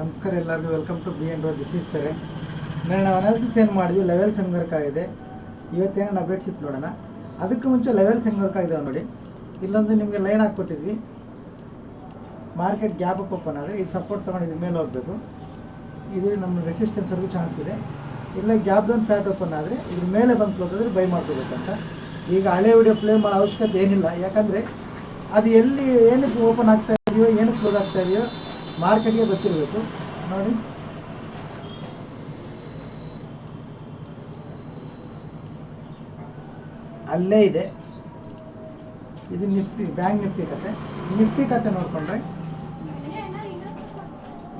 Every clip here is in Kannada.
ನಮಸ್ಕಾರ ಎಲ್ಲರಿಗೂ welcome to B N is Charan ನಾನು ನಾವು ಅನಾಲಿಸಿಸ್ ಏನು ಮಾಡಿದ್ವಿ? ಲೆವೆಲ್ಸ್ ಹೆಂಗೆ ವರ್ಕ್ ಆಗಿದೆ ಇವತ್ತೇನೇನು ಅಪ್ಡೇಟ್ಸ್ ಇತ್ತು ನೋಡೋಣ. ಅದಕ್ಕೆ ಮುಂಚೆ ಲೆವೆಲ್ಸ್ ಹೆಂಗೆ ವರ್ಕ್ ಆಗಿದೆ ನೋಡಿ. ಇಲ್ಲೊಂದು ನಿಮಗೆ ಲೈನ್ ಹಾಕ್ಕೊಟ್ಟಿದ್ವಿ. ಮಾರ್ಕೆಟ್ ಗ್ಯಾಪ್ ಓಪನ್ ಆದರೆ ಇದು ಸಪೋರ್ಟ್ ತೊಗೊಂಡು ಇದ್ರ ಮೇಲೆ ಹೋಗಬೇಕು. ಇದು ನಮ್ಮ ರೆಸಿಸ್ಟೆನ್ಸ್ವರೆಗೂ ಚಾನ್ಸ್ ಇದೆ. ಇಲ್ಲ ಗ್ಯಾಪ್ ಡೌನ್ ಫ್ಲಾಟ್ ಓಪನ್ ಆದರೆ ಇದ್ರ ಮೇಲೆ ಬಂದು ಕ್ಲೋಸ್ ಬೈ ಮಾಡ್ಕೋಬೇಕಂತ. ಈಗ ಹಳೆ ವಿಡಿಯೋ ಪ್ಲೇ ಮಾಡೋ ಅವಶ್ಯಕತೆ ಏನಿಲ್ಲ. ಯಾಕಂದರೆ ಅದು ಎಲ್ಲಿ, ಏನಕ್ಕೆ ಓಪನ್ ಆಗ್ತಾ ಇದೆಯೋ, ಏನಕ್ಕೆ ಕ್ಲೋಸ್ ಆಗ್ತಾ ಇದೆಯೋ ಮಾರ್ಕೆಟ್ಗೆ ಗೊತ್ತಿರಬೇಕು ನೋಡಿ. ಅಲ್ಲೇ ಇದೆ. ಇದು ನಿಫ್ಟಿ, ಬ್ಯಾಂಕ್ ನಿಫ್ಟಿ ಕತೆ. ನಿಫ್ಟಿ ಕತೆ ನೋಡಿಕೊಂಡ್ರೆ.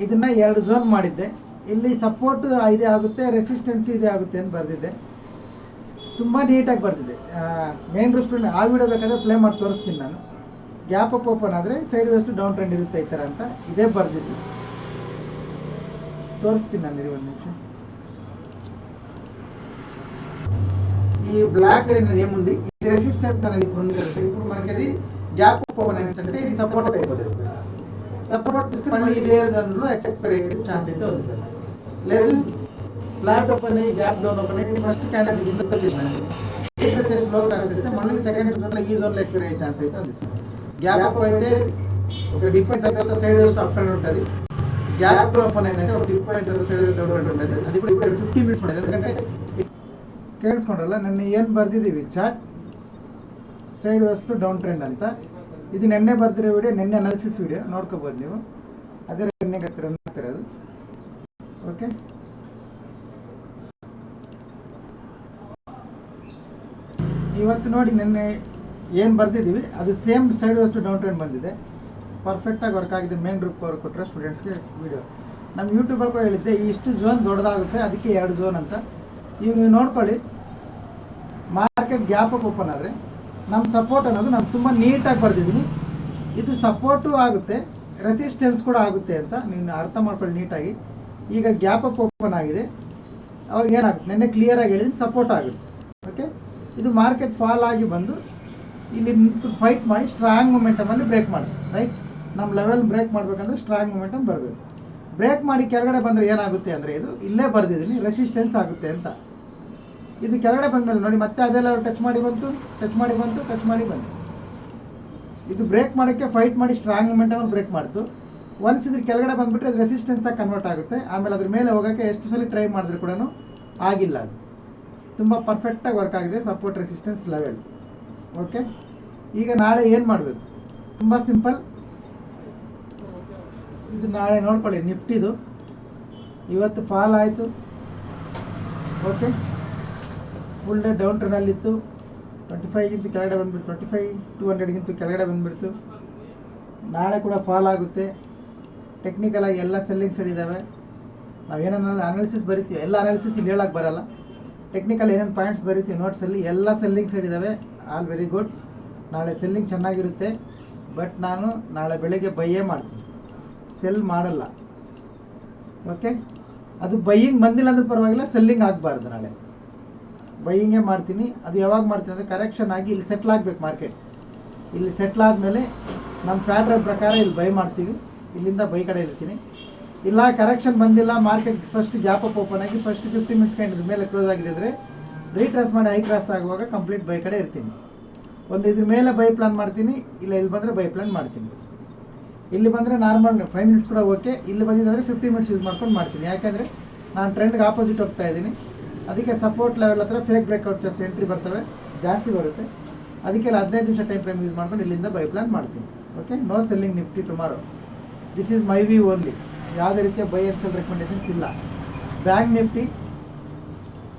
ಇದನ್ನ ಎರಡು ಝೋನ್ ಮಾಡಿದ್ದೆ. ಇಲ್ಲಿ ಸಪೋರ್ಟ್ ಇದೇ ಆಗುತ್ತೆ ರೆಸಿಸ್ಟೆನ್ಸ್ ಇದೇ ಆಗುತ್ತೆ ಅಂತ ಬರೆದಿದ್ದೆ. ತುಂಬ ನೀಟಾಗಿ ಬರ್ತಿದೆ ಮೇನ್ ರೂಸ್ಟು ಆ ವಿಡಿಯೋ ಬೇಕಾದರೆ ಪ್ಲೇ ಮಾಡಿ ತೋರಿಸ್ತೀನಿ ನಾನು. ಗ್ಯಾಪ್ ಅಪ್ ಓಪನ್ ಆದರೆ ಸೈಡ್ ಅಷ್ಟು ಡೌನ್ ಟ್ರೆಂಡ್ ಇರುತ್ತೆ ಈ ಥರ ಅಂತ ಇದೇ ಬರ್ದಿದ್ದು ತೋರಿಸ್ತೀನಿ ನಾನು ಒಂದು ನಿಮಿಷ ఈ బ్లాక్ అనేది ఏముంది ఇది రెసిస్టెన్స్ అనేది ఇప్పుడు ఉంది కదా ఇప్పుడు మనకి అది గ్యాప్ ఓపెన్ అయిందంటే ఇది సపోర్ట్ అయిపోతుంది సార్ సపోర్ట్ తీసుకుని మళ్ళీ ఇదే దానిలో ఎక్స్పైర్ అయ్యే ఛాన్స్ అయితే ఉంది సార్ లేదు ఫ్లాట్ ఓపెన్ అయ్యి గ్యాప్ డౌన్ ఓపెన్ అయ్యి ఫస్ట్ క్యాండిల్ కింద చేసినాను కింద చేసి లో క్లాస్ చేస్తే మళ్ళీ సెకండ్ జోన్లో ఈ జోన్లో ఎక్స్పైర్ అయ్యే ఛాన్స్ అయితే ఉంది సార్ గ్యాప్ అప్ అయితే ఒక డిప్ అయిన తర్వాత సైడ్ అప్ అండ్ ఉంటుంది గ్యాప్ ఓపెన్ అయిందంటే ఒక డిప్ అయిన తర్వాత సైడ్ డౌన్ ఉంటుంది అది ఇప్పుడు ఇప్పుడు ఫిఫ్టీ మినిట్స్ ఉంటుంది ఎందుకంటే ಕೇಳಿಸ್ಕೊಂಡ್ರಲ್ಲ ನೆನ್ನೆ ಏನು ಬರೆದಿದ್ದೀವಿ ಚಾರ್ಟ್ ಸೈಡ್ ವಸ್ತು ಡೌನ್ ಟ್ರೆಂಡ್ ಅಂತ ಇದು ನೆನ್ನೆ ಬರ್ದಿರೋ ವಿಡಿಯೋ ನೆನ್ನೆ ಅನಾಲಿಸಿಸ್ ವಿಡಿಯೋ ನೋಡ್ಕೋಬೋದು ನೀವು ಅದೇ ನೆನ್ನೆ ರನ್ ಆಗ್ತಿರೋದು ಓಕೆ ಇವತ್ತು ನೋಡಿ ನೆನ್ನೆ ಏನು ಬರ್ದಿದ್ದೀವಿ, ಅದು ಸೇಮ್ ಸೈಡ್ ಅಷ್ಟು ಡೌನ್ ಟ್ರೆಂಡ್ ಬಂದಿದೆ ಪರ್ಫೆಕ್ಟಾಗಿ ವರ್ಕ್ ಆಗಿದೆ ಮೇನ್ ಗ್ರೂಪ್ ಅವ್ರು ಕೊಟ್ಟರೆ ಸ್ಟೂಡೆಂಟ್ಸ್ಗೆ ವಿಡಿಯೋ ನಮ್ಮ ಯೂಟ್ಯೂಬಲ್ಲಿ ಕೂಡ ಹೇಳಿದ್ದೆ ಇಷ್ಟು ಝೋನ್ ದೊಡ್ಡದಾಗುತ್ತೆ, ಅದಕ್ಕೆ ಎರಡು ಝೋನ್ ಅಂತ. ಈಗ ನೀವು ನೋಡ್ಕೊಳ್ಳಿ. ಮಾರ್ಕೆಟ್ ಗ್ಯಾಪ್ ಓಪನ್ ಆದರೆ ನಮ್ಮ ಸಪೋರ್ಟ್ ಅನ್ನೋದು ನಾನು ತುಂಬ ನೀಟಾಗಿ ಬರೆದಿದ್ದೀನಿ ಇದು ಸಪೋರ್ಟು ಆಗುತ್ತೆ ರೆಸಿಸ್ಟೆನ್ಸ್ ಕೂಡ ಆಗುತ್ತೆ ಅಂತ ನೀವು ಅರ್ಥ ಮಾಡ್ಕೊಳ್ಳಿ ನೀಟಾಗಿ ಈಗ ಗ್ಯಾಪ್ ಅಪ್ ಓಪನ್ ಆಗಿದೆ. ಅವಾಗ ಏನಾಗುತ್ತೆ? ನೆನ್ನೆ ಕ್ಲಿಯರಾಗಿ ಹೇಳಿದ್ದೀನಿ ಸಪೋರ್ಟ್ ಆಗುತ್ತೆ. ಓಕೆ ಇದು ಮಾರ್ಕೆಟ್ ಫಾಲ್ ಆಗಿ ಬಂದು ಇಲ್ಲಿ ನಿಂತ್ಕೊಂಡು ಫೈಟ್ ಮಾಡಿ ಸ್ಟ್ರಾಂಗ್ ಮೊಮೆಂಟಮಲ್ಲಿ ಬ್ರೇಕ್ ಮಾಡಿ ರೈಟ್ ನಮ್ಮ ಲೆವೆಲ್ ಬ್ರೇಕ್ ಮಾಡಬೇಕಂದ್ರೆ ಸ್ಟ್ರಾಂಗ್ ಮೊಮೆಂಟಮ್ ಬರಬೇಕು. ಬ್ರೇಕ್ ಮಾಡಿ ಕೆಳಗಡೆ ಬಂದರೆ ಏನಾಗುತ್ತೆ ಅಂದರೆ ಇದು ಇಲ್ಲೇ ಬರೆದಿದ್ದೀನಿ ರೆಸಿಸ್ಟೆನ್ಸ್ ಆಗುತ್ತೆ ಅಂತ. ಇದು ಕೆಳಗಡೆ ಬಂದಮೇಲೆ ನೋಡಿ, ಮತ್ತೆ ಅದೆಲ್ಲ ಟಚ್ ಮಾಡಿ ಬಂತು ಟಚ್ ಮಾಡಿ ಬಂತು ಟಚ್ ಮಾಡಿ ಬಂತು. ಇದು ಬ್ರೇಕ್ ಮಾಡೋಕ್ಕೆ ಫೈಟ್ ಮಾಡಿ ಸ್ಟ್ರಾಂಗ್ ಮೊಮೆಂಟಮಲ್ಲಿ ಬ್ರೇಕ್ ಮಾಡ್ತು. ಒನ್ಸ್ ಇದ್ರ ಕೆಳಗಡೆ ಬಂದುಬಿಟ್ರೆ ಅದು ರೆಸಿಸ್ಟೆನ್ಸಾಗಿ ಕನ್ವರ್ಟ್ ಆಗುತ್ತೆ. ಆಮೇಲೆ ಅದ್ರ ಮೇಲೆ ಹೋಗೋಕ್ಕೆ ಎಷ್ಟು ಸಲ ಟ್ರೈ ಮಾಡಿದ್ರು ಕೂಡ ಆಗಿಲ್ಲ ಅದು. ತುಂಬ ಪರ್ಫೆಕ್ಟಾಗಿ ವರ್ಕ್ ಆಗಿದೆ ಸಪೋರ್ಟ್ ರೆಸಿಸ್ಟೆನ್ಸ್ ಲೆವೆಲ್ ಓಕೆ ಈಗ ನಾಳೆ ಏನು ಮಾಡಬೇಕು? ತುಂಬ ಸಿಂಪಲ್ ಇದು ನಾಳೆ ನೋಡ್ಕೊಳ್ಳಿ ನಿಫ್ಟಿದು ಇವತ್ತು ಫಾಲ್ ಆಯಿತು. ಓಕೆ ಫುಲ್ ಡೇ ಡೌನ್ ಟ್ರೆಂಡಲ್ಲಿತ್ತು ಟ್ವೆಂಟಿ ಫೈವ್ಗಿಂತ ಕೆಳಗಡೆ ಬಂದುಬಿಡ್ತು. ಟ್ವೆಂಟಿ ಫೈವ್ ಟು ಹಂಡ್ರೆಡ್ಗಿಂತ ಕೆಳಗಡೆ ಬಂದುಬಿಡ್ತು. ನಾಳೆ ಕೂಡ ಫಾಲ್ ಆಗುತ್ತೆ. ಟೆಕ್ನಿಕಲಾಗಿ ಎಲ್ಲ ಸೆಲ್ಲಿಂಗ್ಸ್ ಸೈಡ್ ನಾವು ನಾವೇನೇನ ಅನಾಲಿಸಿಸ್ ಬರಿತೀವಿ, ಎಲ್ಲ ಅನಾಲಿಸಿಸ್ ಇಲ್ಲಿ ಹೇಳೋಕ್ಕೆ ಬರಲ್ಲ. ಟೆಕ್ನಿಕಲ್ ಏನೇನು ಪಾಯಿಂಟ್ಸ್ ಬರೀತೀವಿ ನೋಟ್ಸಲ್ಲಿ ಎಲ್ಲ ಸೆಲ್ಲಿಂಗ್ ಸೈಡ್ ಇದ್ದಾವೆ ಆಲ್ ವೆರಿ ಗುಡ್ ನಾಳೆ ಸೆಲ್ಲಿಂಗ್ ಚೆನ್ನಾಗಿರುತ್ತೆ. ಬಟ್ ನಾನು ನಾಳೆ ಬೆಳಗ್ಗೆ ಬೈಯೇ ಮಾಡ್ತೀನಿ. ಸೆಲ್ ಮಾಡಲ್ಲ. ಓಕೆ ಅದು ಬೈಯಿಂಗ್ ಬಂದಿಲ್ಲ ಅಂದ್ರೆ ಪರವಾಗಿಲ್ಲ ಸೆಲ್ಲಿಂಗ್ ಆಗಬಾರ್ದು ನಾಳೆ. ಬೈಯಿಂಗೇ ಮಾಡ್ತೀನಿ. ಅದು ಯಾವಾಗ ಮಾಡ್ತೀನಿ ಅಂದರೆ ಕರೆಕ್ಷನ್ ಆಗಿ ಇಲ್ಲಿ ಸೆಟ್ಲ್ ಆಗಬೇಕು ಮಾರ್ಕೆಟ್ ಇಲ್ಲಿ ಸೆಟ್ಲ್ ಆದಮೇಲೆ ನಮ್ಮ ಪ್ಯಾಟ್ರನ್ ಪ್ರಕಾರ ಇಲ್ಲಿ ಬೈ ಮಾಡ್ತೀವಿ. ಇಲ್ಲಿಂದ ಬೈ ಕಡೆ ಇರ್ತೀನಿ. ಇಲ್ಲ ಕರೆಕ್ಷನ್ ಬಂದಿಲ್ಲ market first gap up open ಆಗಿ ಫಸ್ಟ್ ಫಿಫ್ಟಿ ಮಿನಿಟ್ಸ್ ಕಂಡು ಮೇಲೆ ಕ್ಲೋಸ್ ಆಗಿದೆ ಅಂದರೆ ರಸ್ ಮಾಡಿ ಹೈ ಕ್ರಾಸ್ ಆಗುವಾಗ ಕಂಪ್ಲೀಟ್ ಬೈ ಕಡೆ ಇರ್ತೀನಿ. ಒಂದು ಇದ್ರ ಮೇಲೆ ಬೈ ಪ್ಲಾನ್ ಮಾಡ್ತೀನಿ, ಇಲ್ಲ ಇಲ್ಲಿ ಬಂದರೆ ಬೈ ಪ್ಲಾನ್ ಮಾಡ್ತೀನಿ. ಇಲ್ಲಿ ಬಂದರೆ ನಾರ್ಮಲ್ ಫೈವ್ ಮಿನಿಟ್ಸ್ ಕೂಡ ಓಕೆ ಇಲ್ಲಿ ಬಂದಿದ್ದರೆ ಫಿಫ್ಟಿ ಮಿನಿಟ್ಸ್ ಯೂಸ್ ಮಾಡ್ಕೊಂಡು ಮಾಡ್ತೀನಿ. ಯಾಕೆಂದರೆ ನಾನು ಟ್ರೆಂಡ್ಗೆ ಆಪೋಸಿಟ್ ಹೋಗ್ತಾ ಇದ್ದೀನಿ. ಅದಕ್ಕೆ ಸಪೋರ್ಟ್ ಲೆವೆಲ್ ಹತ್ರ ಫೇಕ್ ಬ್ರೇಕ್ಔಟ್ ಎಂಟ್ರಿ ಬರ್ತವೆ, ಜಾಸ್ತಿ ಬರುತ್ತೆ. ಅದಕ್ಕೆ ಹದಿನೈದು ನಿಮಿಷ ಟೈಮ್ ಫ್ರೇಮ್ ಯೂಸ್ ಮಾಡ್ಕೊಂಡು ಇಲ್ಲಿಂದ ಬೈ ಪ್ಲಾನ್ ಮಾಡ್ತೀನಿ. Okay no selling Nifty tomorrow this is my view only ಯಾವುದೇ ರೀತಿಯ ಬೈ ಆ್ಯಂಡ್ ಸೆಲ್ ರೆಕಮೆಂಡೇಷನ್ಸ್ ಇಲ್ಲ. ಬ್ಯಾಂಕ್ ನಿಫ್ಟಿ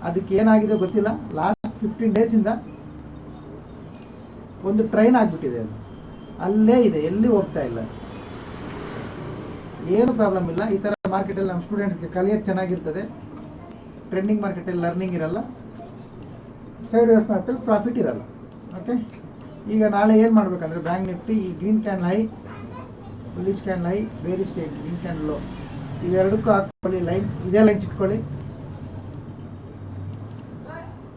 ಅದಕ್ಕೆ ಏನಾಗಿದೆ ಗೊತ್ತಿಲ್ಲ ಲಾಸ್ಟ್ ಫಿಫ್ಟೀನ್ ಡೇಸಿಂದ ಒಂದು ಟ್ರೈನ್ ಆಗಿಬಿಟ್ಟಿದೆ ಅದು. ಅಲ್ಲೇ ಇದೆ, ಎಲ್ಲಿ ಹೋಗ್ತಾ ಇಲ್ಲ. ಏನು ಪ್ರಾಬ್ಲಮ್ ಇಲ್ಲ. ಈ ಥರ ಮಾರ್ಕೆಟಲ್ಲಿ ನಮ್ಮ ಸ್ಟೂಡೆಂಟ್ಸ್ಗೆ ಕಲಿಯೋಕ್ಕೆ ಚೆನ್ನಾಗಿರ್ತದೆ. ಟ್ರೆಂಡಿಂಗ್ ಮಾರ್ಕೆಟಲ್ಲಿ ಲರ್ನಿಂಗ್ ಇರಲ್ಲ. ಸೈಡ್ ವೇಸ್ ಮಾರ್ಕೆಟಲ್ಲಿ ಪ್ರಾಫಿಟ್ ಇರಲ್ಲ. ಓಕೆ ಈಗ ನಾಳೆ ಏನು ಮಾಡಬೇಕಂದ್ರೆ ಬ್ಯಾಂಕ್ ನಿಫ್ಟಿ ಈ green candle high bullish stand lie bearish state green stand low ಇವೆರಡಕ್ಕೂ ಹಾಕ್ಕೊಳ್ಳಿ ಲೈನ್ಸ್ ಇದೇ ಲೈನ್ಸ್ ಇಟ್ಕೊಳ್ಳಿ.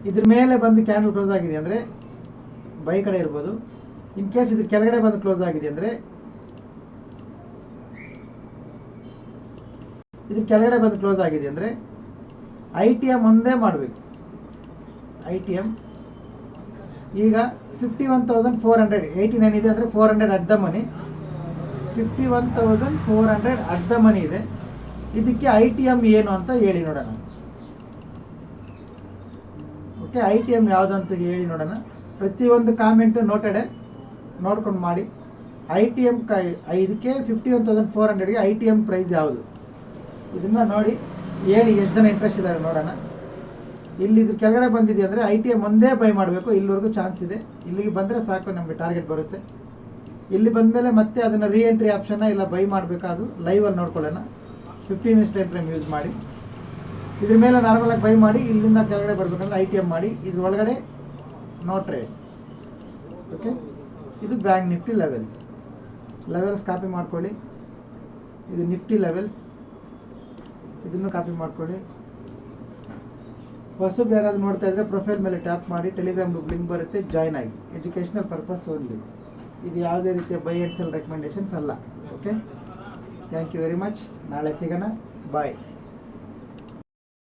ಇದ್ರ ಮೇಲೆ ಬಂದು ಕ್ಯಾಂಡಲ್ ಕ್ಲೋಸ್ ಆಗಿದೆ ಅಂದರೆ ಬೈ ಕಡೆ ಇರ್ಬೋದು. ಇನ್ ಕೇಸ್ ಇದ್ರ ಕೆಳಗಡೆ ಬಂದು ಕ್ಲೋಸ್ ಆಗಿದೆ ಅಂದರೆ ಇದು ಕೆಳಗಡೆ ಬಂದು ಕ್ಲೋಸ್ ಆಗಿದೆ ಅಂದರೆ ಐ ಟಿ ಎಂ ಒಂದೇ ಮಾಡಬೇಕು. ಐ ಟಿ ಎಂ ಈಗ fifty one thousand four hundred eighty nine ಇದೆ ಅಂದರೆ four hundred at the money fifty one thousand four hundred at the money ಇದೆ. ಇದಕ್ಕೆ ಐ ಟಿ ಎಂ ಏನು ಅಂತ ಹೇಳಿ ನೋಡೋಣ. ಓಕೆ ಐ ಟಿ ಎಂ ಯಾವುದಂತ ಹೇಳಿ ನೋಡೋಣ. ಪ್ರತಿಯೊಂದು ಕಾಮೆಂಟು ನೋಟೆಡೆ ನೋಡ್ಕೊಂಡು ಮಾಡಿ. ಐ ಟಿ ಎಂ ಕೈ, ಇದಕ್ಕೆ ಫಿಫ್ಟಿ ಒನ್ ತೌಸಂಡ್ ಫೋರ್ ಹಂಡ್ರೆಡ್ಗೆ ಐ ಟಿ ಎಂ ಪ್ರೈಸ್ ಯಾವುದು? ಇದನ್ನು ನೋಡಿ, ಹೇಳಿ ಎಷ್ಟು ಜನ ಇಂಟ್ರೆಸ್ಟ್ ಇದ್ದಾರೆ ನೋಡೋಣ. ಇಲ್ಲಿ ಇದು ಕೆಳಗಡೆ ಬಂದಿದೆ ಅಂದರೆ ಐ ಟಿ ಎಂ ಒಂದೇ ಬೈ ಮಾಡಬೇಕು. ಇಲ್ಲಿವರೆಗೂ ಚಾನ್ಸ್ ಇದೆ. ಇಲ್ಲಿಗೆ ಬಂದರೆ ಸಾಕು, ನಮಗೆ ಟಾರ್ಗೆಟ್ ಬರುತ್ತೆ. ಇಲ್ಲಿ ಬಂದಮೇಲೆ ಮತ್ತೆ ಅದನ್ನು ರೀ ಎಂಟ್ರಿ ಆಪ್ಷನ್ನ ಇಲ್ಲ ಬೈ ಮಾಡಬೇಕಾದು ಲೈವಲ್ಲಿ ನೋಡ್ಕೊಳ್ಳೋಣ. Fifty minutes time frame use ಮಾಡಿ. ಇದ್ರ ಮೇಲೆ ನಾರ್ಮಲಾಗಿ ಬೈ ಮಾಡಿ, ಇಲ್ಲಿಂದ ಕೆಳಗಡೆ ಬರಬೇಕಂದ್ರೆ ಐ ಟಿ ಎಂ ಮಾಡಿ. ಇದ್ರ ಒಳಗಡೆ ನೋ ಟ್ರೇಡ್ ಓಕೆ ಇದು bank Nifty levels levels copy ಮಾಡ್ಕೊಳ್ಳಿ. ಇದು ನಿಫ್ಟಿ ಲೆವೆಲ್ಸ್ ಇದನ್ನು ಕಾಪಿ ಮಾಡ್ಕೊಳ್ಳಿ. ಹೊಸಬ್ರು ಯಾರಾದ್ರು ನೋಡ್ತಾ ಇದ್ರೆ ಪ್ರೊಫೈಲ್ ಮೇಲೆ ಟ್ಯಾಪ್ ಮಾಡಿ ಟೆಲಿಗ್ರಾಮ್ ಲಿಂಕ್ ಬರುತ್ತೆ ಜಾಯ್ನ್ ಆಗಿ. ಎಜುಕೇಷನಲ್ ಪರ್ಪಸ್ ಓನ್ಲಿ ಇದು ಯಾವುದೇ ರೀತಿಯ ಬೈ ಆ್ಯಂಡ್ ಸೆಲ್ ರೆಕಮೆಂಡೇಶನ್ಸ್ ಅಲ್ಲ. Okay thank you very much ನಾಳೆ ಸಿಗೋಣ. ಬಾಯ್